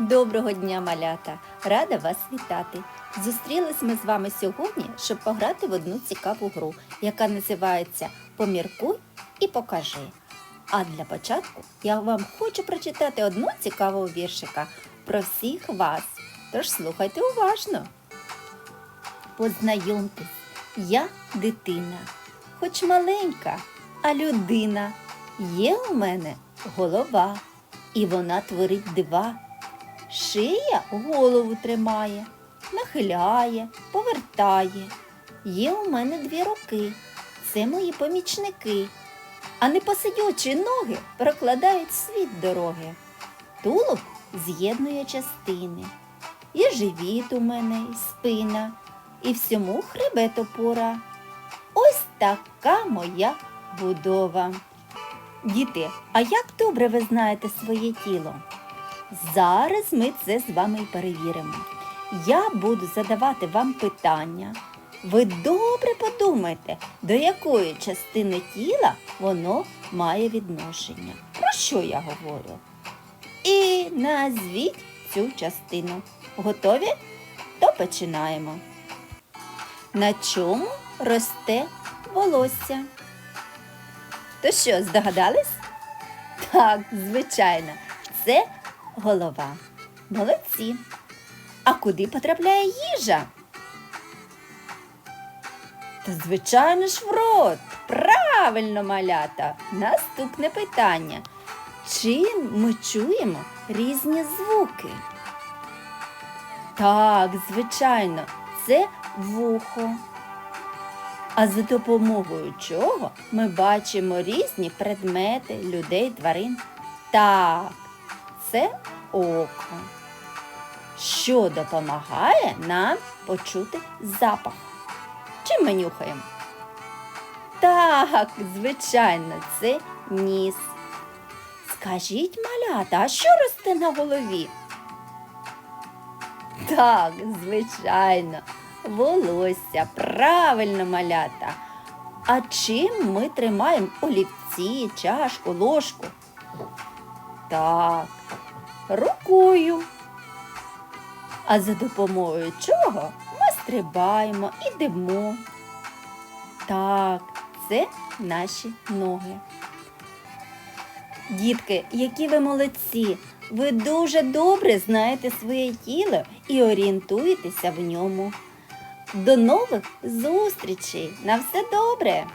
Доброго дня, малята! Рада вас вітати! Зустрілись ми з вами сьогодні, щоб пограти в одну цікаву гру, яка називається Поміркуй і покажи. А для початку я вам хочу прочитати одну цікаву віршика про всіх вас. Тож слухайте уважно. Познайомтесь, я дитина, хоч маленька, а людина. Є у мене голова, і вона творить дива. Шия голову тримає, нахиляє, повертає. Є у мене дві руки, це мої помічники. А непосидючі ноги прокладають світ дороги. Тулуб з'єднує частини. І живіт у мене, і спина, і всьому хребет опора. Ось така моя будова. Діти, а як добре ви знаєте своє тіло? Зараз ми це з вами і перевіримо. Я буду задавати вам питання. Ви добре подумайте, до якої частини тіла воно має відношення. Про що я говорю? І назвіть цю частину. Готові? То починаємо. На чому росте волосся? То що, здогадались? Так, звичайно, це голова. Молодці. А куди потрапляє їжа? Та, звичайно ж, в рот. Правильно, малята. Наступне питання. Чим ми чуємо різні звуки? Так, звичайно, це вухо. А за допомогою чого ми бачимо різні предмети, людей, тварин? Так, це око, що допомагає нам почути запах. Чим ми нюхаємо? Так, звичайно, це ніс. Скажіть, малята, а що росте на голові? Так, звичайно, волосся, правильно малята. А чим ми тримаємо олівці, чашку, ложку? Так, рукою. А за допомогою чого ми стрибаємо, ідемо. Так, це наші ноги. Дітки, які ви молодці! Ви дуже добре знаєте своє тіло і орієнтуєтеся в ньому. До нових зустрічей! На все добре!